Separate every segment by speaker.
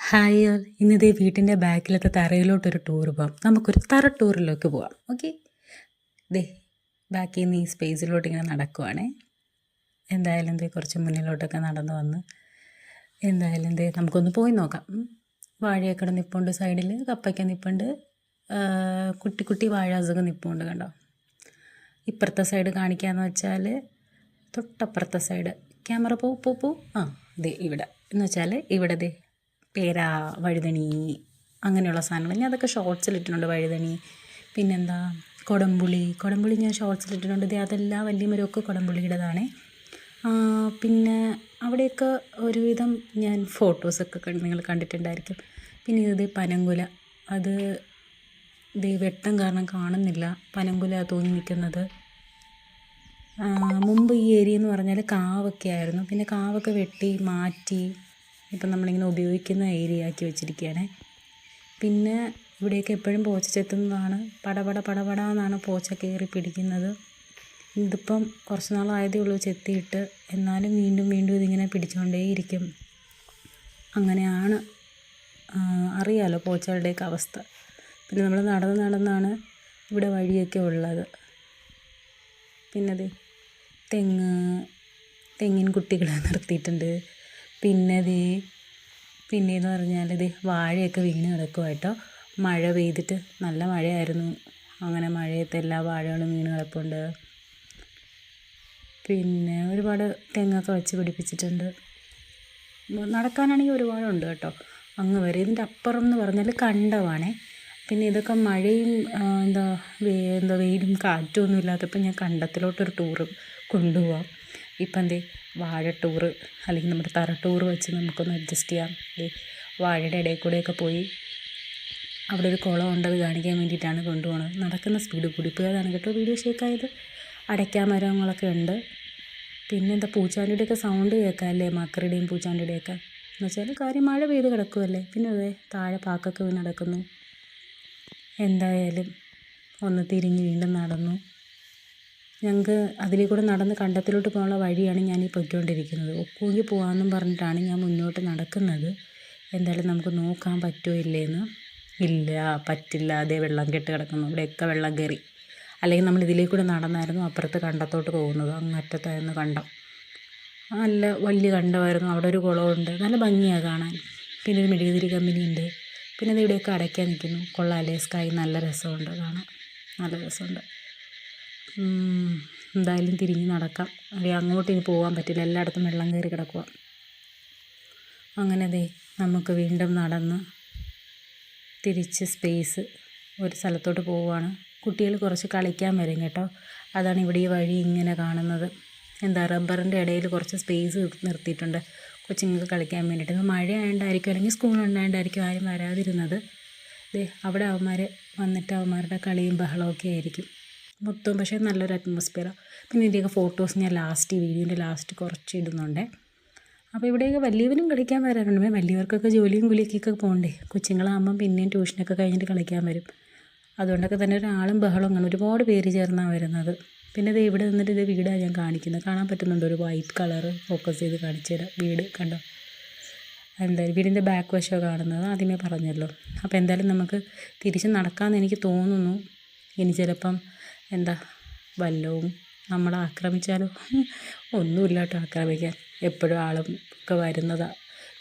Speaker 1: Hi all ഇന്നിതേ വീട്ടിന്റെ ബാക്കിലത്തെ തറയിലോട്ടൊരു tour പോകാം നമുക്കൊരു തറ ടൂറിലേക്ക് പോവാം. ഓക്കെ ദേ ബാക്കിൽ നിന്ന് ഈ സ്പേസിലോട്ട് ഇങ്ങനെ നടക്കുവാണേ. എന്തായാലും ദേ കുറച്ച് മുന്നിലോട്ടൊക്കെ നടന്നു വന്ന് എന്തായാലും ദേ നമുക്കൊന്ന് പോയി നോക്കാം. വാഴയൊക്കെ നിപ്പുണ്ട് സൈഡിൽ കപ്പയ്ക്ക നിപ്പുണ്ട്. കുട്ടി കുട്ടി വാഴാസൊക്കെ നിപ്പുണ്ട് കണ്ടോ? ഇപ്പുറത്തെ സൈഡ് കാണിക്കാന്ന് വെച്ചാൽ തൊട്ടപ്പുറത്തെ സൈഡ് ക്യാമറ പോ പോ പോ. ആ ദേ ഇവിടെ. എന്ന് വെച്ചാൽ ഇവിടെ ദേ പേര വഴുതണി അങ്ങനെയുള്ള സാധനങ്ങൾ. ഞാൻ അതൊക്കെ ഷോർട്സിൽ ഇട്ടിട്ടുണ്ട് വഴുതണി പിന്നെന്താ? കൊടംപുളി. കൊടംപുളി ഞാൻ ഷോർട്സിൽ ഇട്ടിട്ടുണ്ട്. ദേ അതെല്ലാം വലിയ മരമൊക്കെ കൊടംപുളിയുടേതാണ് പിന്നെ അവിടെയൊക്കെ ഒരുവിധം ഞാൻ ഫോട്ടോസൊക്കെ കണ്ട് നിങ്ങൾ കണ്ടിട്ടുണ്ടായിരിക്കും. പിന്നെ ഇത് പനങ്കുല. അത് ഇത് വെട്ടം കാരണം കാണുന്നില്ല. പനങ്കുല തൂങ്ങി നിൽക്കുന്നത്. മുമ്പ് ഈ ഏരിയ എന്ന് പറഞ്ഞാൽ കാവൊക്കെ ആയിരുന്നു. പിന്നെ കാവൊക്കെ വെട്ടി മാറ്റി ഇപ്പം നമ്മളിങ്ങനെ ഉപയോഗിക്കുന്ന ഏരിയ ആക്കി വെച്ചിരിക്കുകയാണ്. പിന്നെ ഇവിടെയൊക്കെ എപ്പോഴും പോച്ച ചെത്തുന്നതാണ്. പടപട പടപട എന്നാണ് പോച്ച കയറി പിടിക്കുന്നത്. ഇതിപ്പം കുറച്ച് നാളായതേ ഉള്ളൂ ചെത്തിയിട്ട്. എന്നാലും വീണ്ടും വീണ്ടും ഇതിങ്ങനെ പിടിച്ചുകൊണ്ടേയിരിക്കും. അങ്ങനെയാണ് അറിയാലോ പോച്ചകളുടെയൊക്കെ അവസ്ഥ. പിന്നെ നമ്മൾ നടന്ന് നടന്നാണ് ഇവിടെ വഴിയൊക്കെ ഉള്ളത്. പിന്നത് തെങ്ങ് തെങ്ങിൻ കുട്ടികളെ നിർത്തിയിട്ടുണ്ട്. പിന്നെ ദേ പിന്നെയെന്ന് പറഞ്ഞാൽ ദേ വാഴയൊക്കെ വീണ് കിടക്കുക കേട്ടോ. മഴ പെയ്തിട്ട് നല്ല മഴയായിരുന്നു. അങ്ങനെ മഴയത്ത് എല്ലാ വാഴകളും വീണ് കിടപ്പുണ്ട്. പിന്നെ ഒരുപാട് തെങ്ങൊക്കെ വെച്ച് പിടിപ്പിച്ചിട്ടുണ്ട്. നടക്കാനാണെങ്കിൽ ഒരുപാടുണ്ട് കേട്ടോ. അങ്ങ് വരെ. ഇതിന്റെ അപ്പുറം എന്ന് പറഞ്ഞാൽ കണ്ടമാണേ. പിന്നെ ഇതൊക്കെ മഴയും എന്താ എന്താ വെയിലും കാറ്റും ഒന്നും ഇല്ലാത്തപ്പോൾ ഞാൻ കണ്ടത്തിലോട്ടൊരു ടൂറ് കൊണ്ടുപോവാം. ഇപ്പം എന്തേ വാഴ ടൂറ് അല്ലെങ്കിൽ നമ്മുടെ തറ ടൂറ് വെച്ച് നമുക്കൊന്ന് അഡ്ജസ്റ്റ് ചെയ്യാം. വാഴയുടെ ഇടയിൽ കൂടെയൊക്കെ പോയി അവിടെ ഒരു കുളം ഉണ്ടത് കാണിക്കാൻ വേണ്ടിയിട്ടാണ് കൊണ്ടുപോകുന്നത് നടക്കുന്ന സ്പീഡ് കൂടിപ്പോയതാണ് കേട്ടോ വീഡിയോ ഷേക്കായത് അടയ്ക്കാൻ മരങ്ങളൊക്കെ ഉണ്ട്. പിന്നെ എന്താ പൂച്ചാണ്ടിയുടെയൊക്കെ സൗണ്ട് കേൾക്കാം അല്ലേ? മക്കറുടെയും പൂച്ചാണ്ടിയുടെയൊക്കെ എന്ന് വെച്ചാൽ കാര്യം മഴ പെയ്ത് കിടക്കുമല്ലേ പിന്നെ അതെ താഴെ പാക്കൊക്കെ നടക്കുന്നു. എന്തായാലും ഒന്ന് തിരിഞ്ഞ് വീണ്ടും നടന്നു. ഞങ്ങൾക്ക് അതിലേ കൂടെ നടന്ന് കണ്ടത്തിലോട്ട് പോകാനുള്ള വഴിയാണ് ഞാൻ ഈ പൊയ്ക്കൊണ്ടിരിക്കുന്നത്. ഒക്കുമെങ്കിൽ പോകാമെന്നും പറഞ്ഞിട്ടാണ് ഞാൻ മുന്നോട്ട് നടക്കുന്നത്. എന്തായാലും നമുക്ക് നോക്കാൻ പറ്റുമോ ഇല്ലേന്ന്? ഇല്ല പറ്റില്ല. അതേ വെള്ളം കെട്ട് കിടക്കുന്നു. ഇവിടെയൊക്കെ വെള്ളം കയറി. അല്ലെങ്കിൽ നമ്മൾ ഇതിലേ കൂടെ നടന്നായിരുന്നു അപ്പുറത്ത് കണ്ടത്തോട്ട് പോകുന്നത്. അങ്ങറ്റത്തായിരുന്നു കണ്ടം. നല്ല വലിയ കണ്ടമായിരുന്നു. അവിടെ ഒരു കുളമുണ്ട്. നല്ല ഭംഗിയാണ് കാണാൻ. പിന്നെ ഒരു മെഴുകുതിരി കമ്പനി ഉണ്ട് പിന്നെ ദേ ഇവിടെയൊക്കെ അടയ്ക്കാൻ നിൽക്കുന്നു. കൊള്ളാലേസ്കായി സ്കൈ നല്ല രസമുണ്ട് കാണാൻ. നല്ല രസമുണ്ട്. എന്തായാലും തിരിഞ്ഞ് നടക്കാം. അല്ലെങ്കിൽ അങ്ങോട്ട് ഇനി പോകാൻ പറ്റില്ല. എല്ലായിടത്തും വെള്ളം കയറി കിടക്കുക അങ്ങനെ ദേ നമുക്ക് വീണ്ടും നടന്ന് തിരിച്ച് സ്പേസ് ഒരു സ്ഥലത്തോട്ട് പോവുകയാണ് കുട്ടികൾ കുറച്ച് കളിക്കാൻ വരും കേട്ടോ. അതാണ് ഇവിടെ ഈ വഴി ഇങ്ങനെ കാണുന്നത്. എന്താ റബ്ബറിന്റെ ഇടയിൽ കുറച്ച് സ്പേസ് നിർത്തിയിട്ടുണ്ട്. കൊച്ചുങ്ങൾക്ക് കളിക്കാൻ വേണ്ടിയിട്ട്. മഴ ആയതുകൊണ്ടായിരിക്കും അല്ലെങ്കിൽ സ്കൂൾ ഉണ്ടായതുകൊണ്ടായിരിക്കും ആരും വരാതിരുന്നത്. അവിടെ അവന്മാർ വന്നിട്ട് അവന്മാരുടെ കളിയും ബഹളമൊക്കെ ആയിരിക്കും. മൊത്തം പക്ഷേ നല്ലൊരു അറ്റ്മോസ്ഫിയറാണ് പിന്നെ ഇതിന്റെയൊക്കെ ഫോട്ടോസ് ഞാൻ ലാസ്റ്റ് വീഡിയോന്റെ ലാസ്റ്റ് കുറച്ച് ഇടുന്നുണ്ട്. അപ്പോൾ ഇവിടെയൊക്കെ വലിയവരും കളിക്കാൻ വരാറുണ്ട്. വലിയവർക്കൊക്കെ ജോലിയും കുലിക്കൊക്കെ പോകണ്ടേ കൊച്ചുങ്ങളാകുമ്പം പിന്നെയും ട്യൂഷനൊക്കെ കഴിഞ്ഞിട്ട് കളിക്കാൻ വരും. അതുകൊണ്ടൊക്കെ തന്നെ ഒരാളും ബഹളം അങ്ങനെ ഒരുപാട് പേര് ചേർന്നാണ് വരുന്നത്. പിന്നെ ഇത് ഇവിടെ നിന്നിട്ട് ഇത് വീടാണ് ഞാൻ കാണിക്കുന്നത്. കാണാൻ പറ്റുന്നുണ്ട്? ഒരു വൈറ്റ് കളറ് ഫോക്കസ് ചെയ്ത് കാണിച്ചു തരാം. വീട് കണ്ടോ? എന്തായാലും വീടിന്റെ ബാക്ക് വശമോ കാണുന്നത്. ആദ്യമേ പറഞ്ഞല്ലോ. അപ്പോൾ എന്തായാലും നമുക്ക് തിരിച്ച് നടക്കാമെന്ന് എനിക്ക് തോന്നുന്നു. ഇനി ചിലപ്പം എന്താ? വല്ലവും നമ്മളെ ആക്രമിച്ചാലോ? ഒന്നുമില്ല കേട്ടോ ആക്രമിക്കാൻ. എപ്പോഴും ആളും ഒക്കെ വരുന്നതാണ്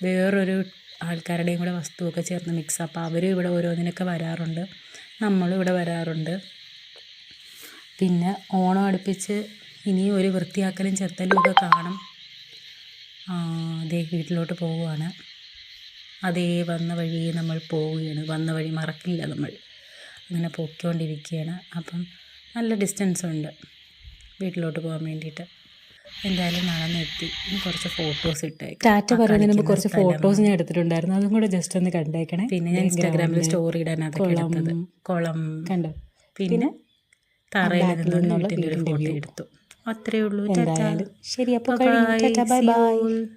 Speaker 1: വേറൊരു ആൾക്കാരുടെയും കൂടെ വസ്തുവൊക്കെ ചേർന്ന് മിക്സ് അപ്പോൾ അവരും ഇവിടെ ഓരോന്നിനൊക്കെ വരാറുണ്ട്. നമ്മളും ഇവിടെ വരാറുണ്ട്. പിന്നെ ഓണം അടുപ്പിച്ച് ഇനിയും ഒരു വൃത്തിയാക്കലും ചെത്തലും ഒക്കെ കാണും. അതേ വീട്ടിലോട്ട് പോവുകയാണ്. അതേ വന്ന വഴി നമ്മൾ പോവുകയാണ്. വന്ന വഴി മറക്കില്ല നമ്മൾ. അങ്ങനെ പോയിക്കൊണ്ടിരിക്കുകയാണ്. അപ്പം നല്ല ഡിസ്റ്റൻസ് ഉണ്ട് വീട്ടിലോട്ട് പോകാൻ വേണ്ടിയിട്ട്. എന്തായാലും നടന്നെത്തി. കുറച്ച് ഫോട്ടോസ് ഇട്ടേക്കാം.
Speaker 2: ടാറ്റ പറയുന്നതിന് മുമ്പ് കുറച്ച് ഫോട്ടോസ് ഞാൻ എടുത്തിട്ടുണ്ടായിരുന്നു. അതും കൂടെ ജസ്റ്റ് ഒന്ന് കണ്ടേക്കണേ.
Speaker 1: പിന്നെ ഞാൻ ഇൻസ്റ്റാഗ്രാമിൽ സ്റ്റോറി ഇടാൻ അതൊക്കെ. എടുത്തത്. കുളം.
Speaker 2: കണ്ടോ?
Speaker 1: പിന്നെ തറയിൽ നിന്നുള്ള ഒരു ഫോട്ടോ എടുത്തു. അത്രേ ഉള്ളൂ.
Speaker 2: ശരി അപ്പോൾ. Bye bye.